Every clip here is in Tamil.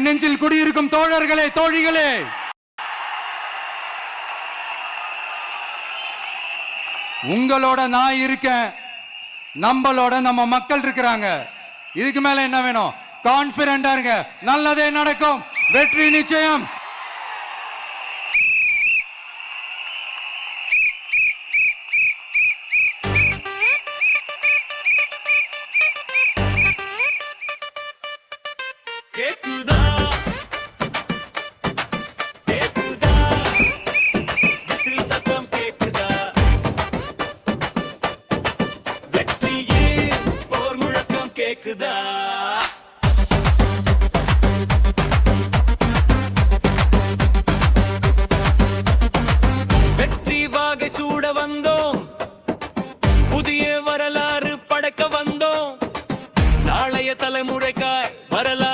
நெஞ்சில் குடியிருக்கும் தோழர்களே தோழிகளே. உங்களோட நான் இருக்கேன். நம்மளோட நம்ம மக்கள் இருக்கிறாங்க. இதுக்கு மேல என்ன வேணும்? கான்பிடண்டா இருங்க. நல்லதே நடக்கும். வெற்றி நிச்சயம். கேக்குதா? கேக்குதா? விசில் சத்தம் கேக்குதா? வெற்றியே போர் முழக்கம் கேக்குதா? வெற்றி வாகை சூட வந்தோம். புதிய வரலாறு படைக்க வந்தோம். நாளைய தலைமுறைக்காய் வரலாறு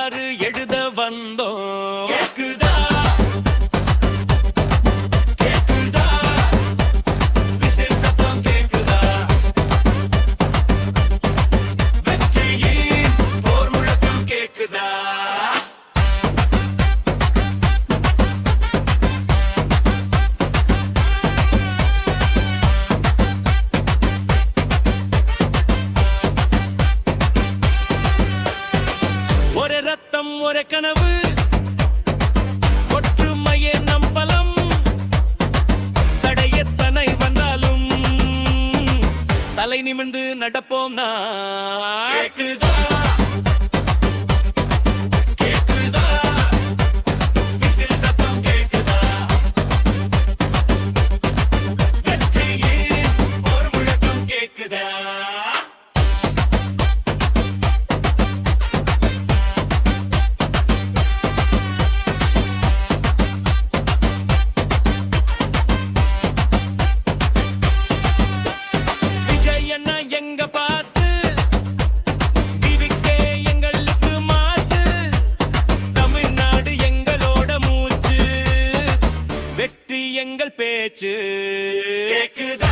கனவு. ஒற்றுமையே நம் பலம். தடையத்தனை வந்தாலும் தலை நிமிர்ந்து நடப்போம் நான். ਵਿੱਚ ਇੱਕ